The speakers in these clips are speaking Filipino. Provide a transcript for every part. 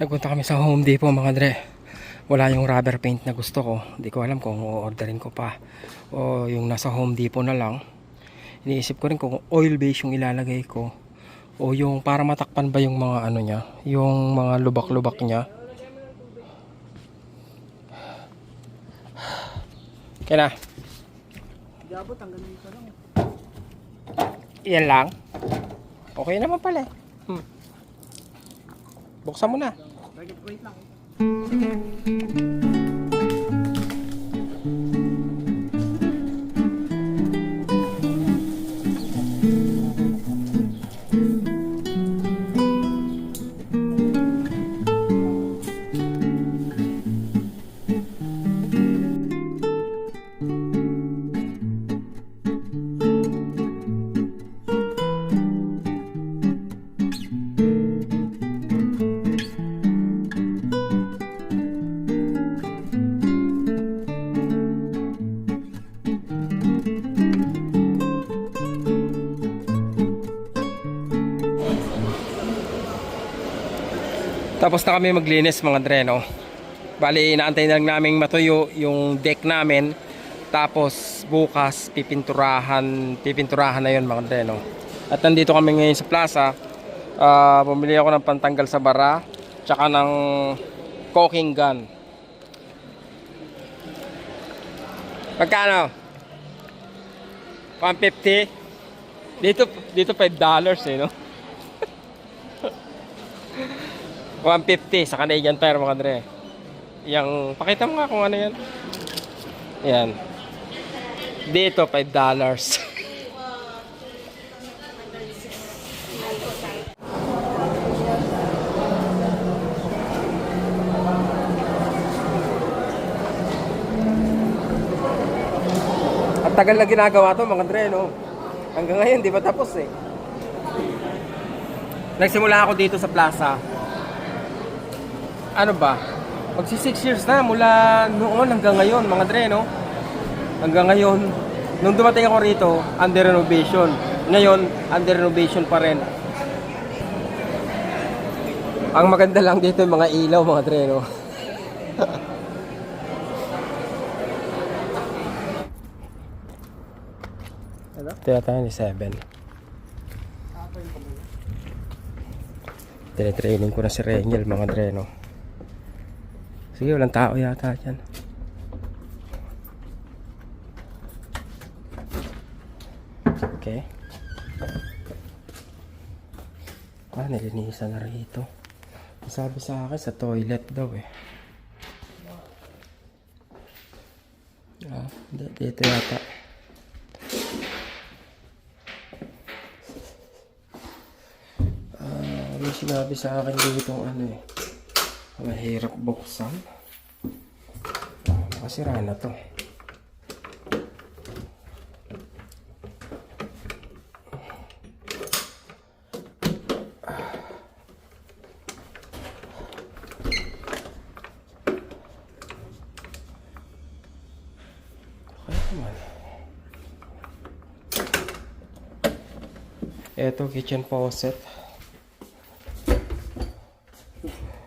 Nagpunta kami sa Home Depot mga dre. Wala yung rubber paint na gusto ko. Hindi ko alam kung orderin ko pa. O yung nasa Home Depot na lang. Iniisip ko rin kung oil base yung ilalagay ko. O yung para matakpan ba yung mga ano niya. Yung mga lubak-lubak niya. Kaya na. Yan lang. Okay naman pala. Hmm. Buksan mo na. Wait, lang. Tapos na kami maglinis mga dreno. Bali, inaantay na lang namin matuyo yung deck namin. Tapos bukas pipinturahan, pipinturahan na yun mga dreno. At nandito kami ngayon sa plaza. Ah, bumili ako ng pantanggal sa bara, tsaka ng caulking gun. Magkano? 150? Dito dito 5 dollars eh, no? 150 sa Canadian Tire mga Andre. Yang, pakita mo nga kung ano yan. Yan. Dito, 5 dollars. At tagal na ginagawa to mga Andre, no? Hanggang ngayon, di pa tapos eh. Nagsimula ako dito sa plaza ano ba? Magsi 6 years na mula noon hanggang ngayon, mga dre, no? Hanggang ngayon, nung dumating ako rito, under renovation. Ngayon, under renovation pa rin. Ang maganda lang dito yung mga ilaw, mga dre, no? Tira tayo ni 7. Tinitraining ko na si Rengel, mga dre, no? Sige, walang tao yata dyan. Okay. Ah, nilinisan na rito. Sabi sa akin, sa toilet daw eh. Ah, dito yata. Ah, may sinabi sa akin dito ano eh. Mahirap buksan. Makasira na to. Ito, kitchen faucet.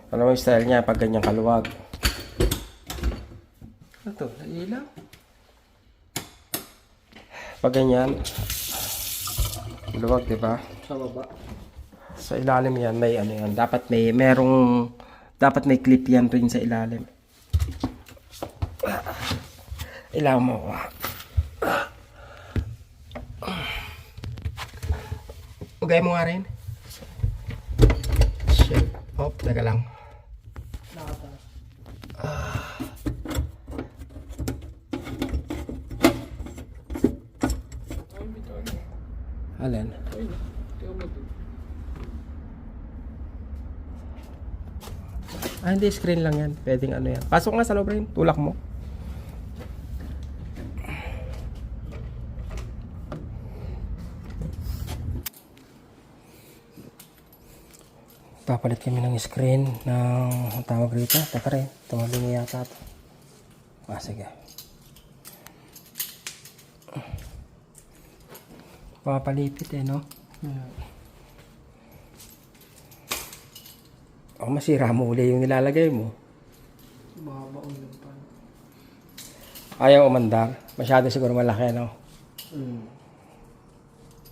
Ano yung style niya pag ganyan kaluwag? Ano to? Nailaw? Pag ganyan, luwag, di ba? Sa baba. Sa ilalim yan, may ano yan. Dapat may, merong, dapat may clip yan rin sa ilalim. Ilaw mo. Ugay mo nga rin. Shit. Oh, teka lang. Alin? Ah, hindi. Screen lang yan. Pwedeng ano yan. Pasok nga sa loob rin. Tulak mo. Papalit kami ng screen ng tawag rito. Teka rin. Tumabi niya yata ito. Ah, sige. Papalipit eh, no? Oh, masira mo uli yung nilalagay mo. Mabaon yung pan. Ayaw umandar. Masyado siguro malaki, no? Hmm.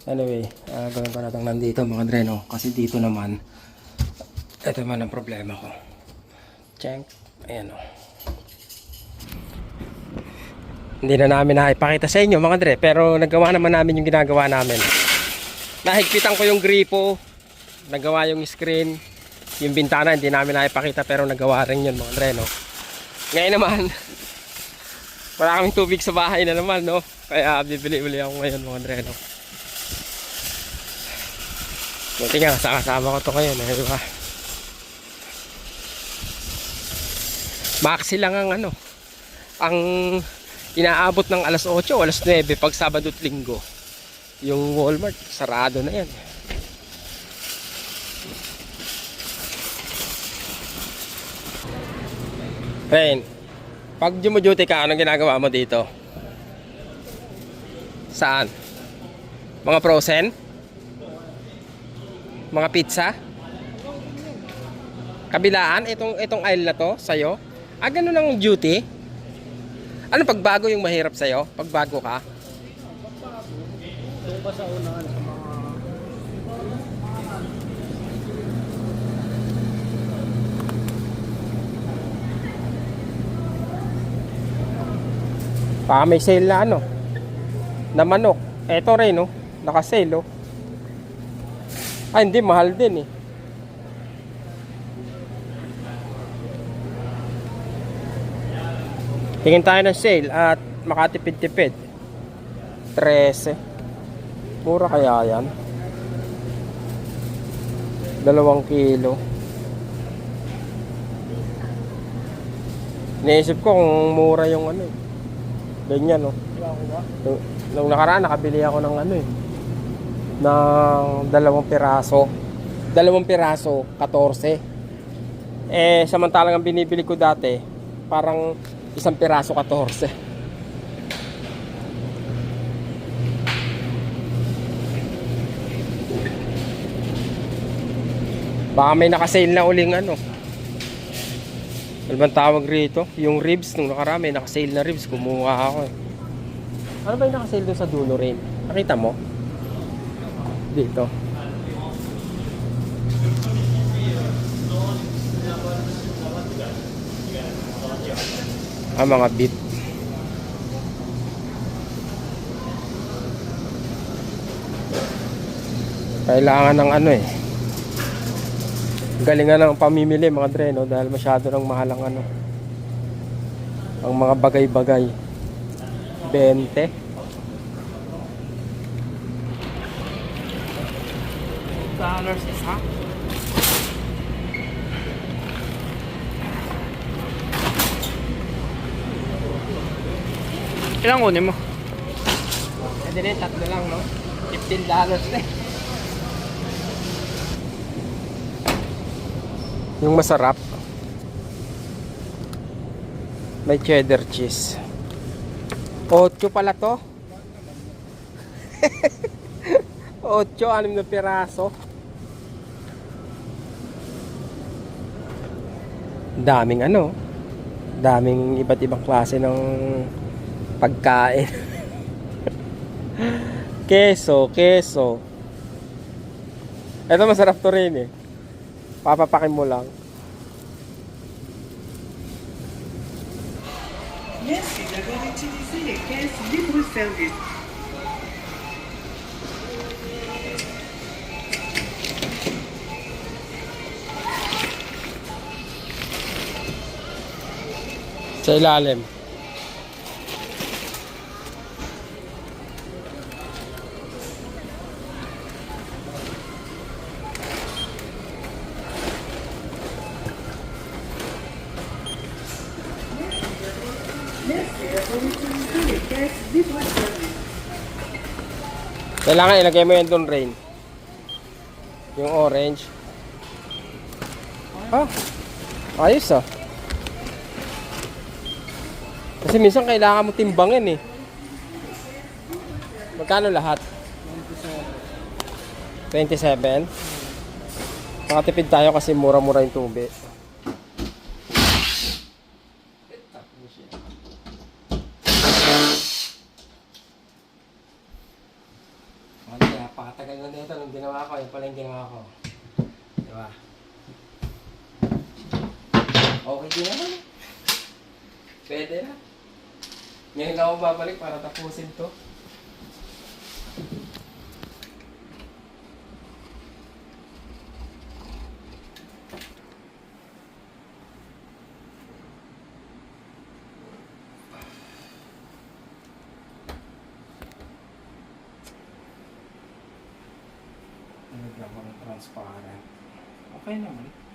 Anyway, uh, gawin pa natin nandito mga dreno. Kasi dito naman, ito naman ang problema ko. Check. Ayan o. Hindi na namin nakipakita sa inyo mga dre. Pero nagawa naman namin yung ginagawa namin. Nahigpitan ko yung gripo. Nagawa yung screen. Yung bintana hindi namin nakipakita pero nagawa rin yun mga dre no. Ngayon naman, wala kaming tubig sa bahay na naman no. Kaya bibili uli ako ngayon mga dre no. Buti nga, kasama ko to ngayon, eh, di ba? Maxi lang ang ano, ang inaabot ng alas 8 o alas 9 pag Sabado at Linggo. Yung Walmart, sarado na yan. Rain, pag jumuduty ka, anong ginagawa mo dito? Saan? Mga frozen? Mga pizza? Kabilaan, itong, itong aisle na to, sa'yo? Ah, ganun ang duty? Ano pagbago yung mahirap sa'yo? Pagbago ka? Doon pa sa una, ano, sa. Baka may sale na ano? Na manok. Eto rin, no? Naka-sale, oh. Ah, hindi. Mahal din, eh. Tingin tayo ng sale at makatipid-tipid. 13. Mura kaya yan? Dalawang kilo. Iniisip ko kung mura yung ano eh. Ganyan, no? Ba? Nung, nung nakaraan, nakabili ako ng ano eh. Ng dalawang piraso. Dalawang piraso, 14. Eh, samantalang ang binibili ko dati, parang isang piraso, 14. Baka may nakasale na uling ano. Ano bang tawag rito? Yung ribs, nung nakaraan may nakasale na ribs, kumuha ako eh. Ano ba yung nakasale doon sa dulo rin? Nakita mo? Dito. Ah, mga beef. Kailangan ng ano eh. Galingan ng pamimili mga dre no dahil masyado nang mahal ang ano. Ang mga bagay-bagay. 20. Dollars isa? Ilang kunin mo? Pwede yun, tatlo lang no? 15 dollars na eh. Yung masarap. May cheddar cheese. 8 pala to. 8, anim na piraso. Daming ano. Daming iba't ibang klase ng pagkain. keso, keso. Ito masarap to rin eh. Papapakin mo lang. Merci d'avoir utilisé les caisses libre-service. Sa ilalim. Kailangan ilagay mo yan doon, Rain. Yung orange. Ah, ayos ah. Kasi minsan kailangan mo timbangin eh. Magkano lahat? 27. Nakatipid tayo kasi mura-mura yung tubig. Okay din naman. Pwede na. Ngayon ako babalik para tapusin to. Nilagyan ko ng transparent. Okay naman.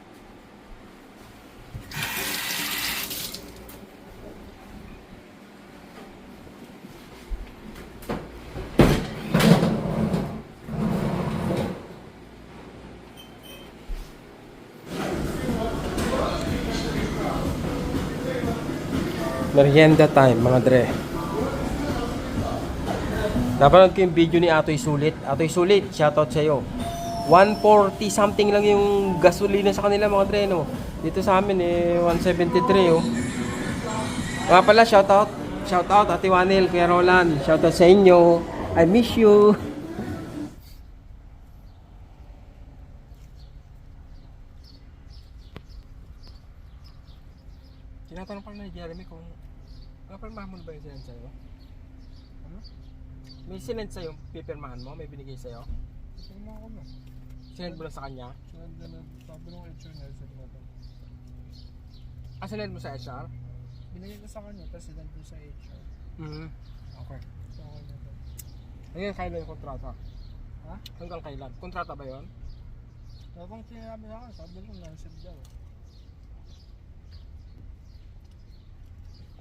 Merienda time, mga dre. Napanood ko yung video ni Atoy Sulit. Atoy Sulit, shoutout sa'yo. 140 something lang yung gasolina sa kanila mga dre, no? Dito sa amin, eh, 173, oh. Nga pala, shoutout. Shoutout, Ate Wanel, Kuya Roland. Shoutout sa inyo. I miss you. Tinatanong pa na ni Jeremy kung Napirmahan mo na ba yung sinend sa'yo? Ano? May sinend sa'yo, pipirmahan mo? May binigay sa'yo? Sino ako na? Sinend mo lang sa kanya? Sunod na lang. Sabi nung HR na sa natin. Ah, sinend mo sa HR? Binigay ko sa kanya, tapos sinend ko sa HR. Mhm. Okay. Sa kanya to. Hanggang kailan yung kontrata? Ha? Hanggang kailan? Kontrata ba yon? Habang sinabi na ako, sabi ko non-sip daw.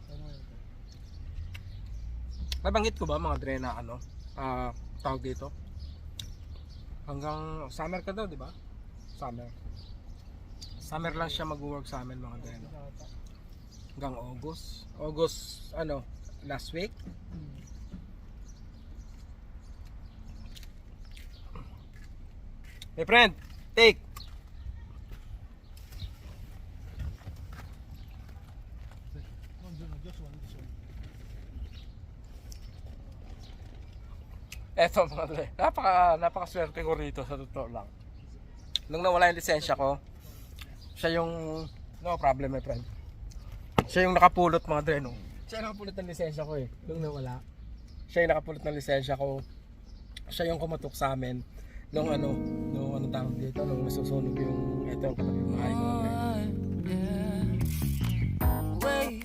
Ano yun? Nabanggit ko ba mga dre na ano? Ah, tawag dito? Hanggang summer ka daw, di ba? Summer. Summer lang siya mag-work sa amin mga dre. No? Hanggang August. August, ano, last week? My friend, take. Eto mga dre, napaka, napakaswerte ko rito sa totoo lang. Nung nawala yung lisensya ko, siya yung, no problem my friend. Siya yung nakapulot mga dre, no? Siya yung nakapulot ng lisensya ko eh, nung nawala. Siya yung nakapulot ng lisensya ko. Siya yung kumatok sa amin nung ano, nung ano tawag dito, nung nasusunog yung, eto yung katabi bahay ko. Wait,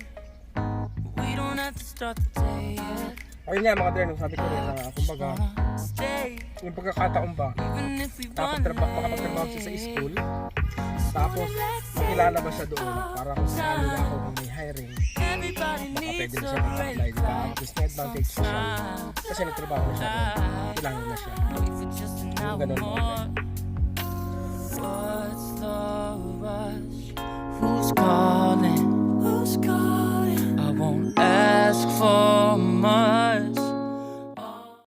we don't have to start the day yet. Ayun nga mga Dreno, sabi ko rin na kumbaga yung pagkakataon ba tapos traba- makapagtrabaho siya sa school tapos makilala ba siya doon para kung sakali na ako kung may hiring baka pwede na siya mag-apply di ba at least may advantage siya kasi nagtrabaho na siya doon kailangan na siya yung ganun mo What's the rush? Who's calling? Who's calling? I won't ask for much.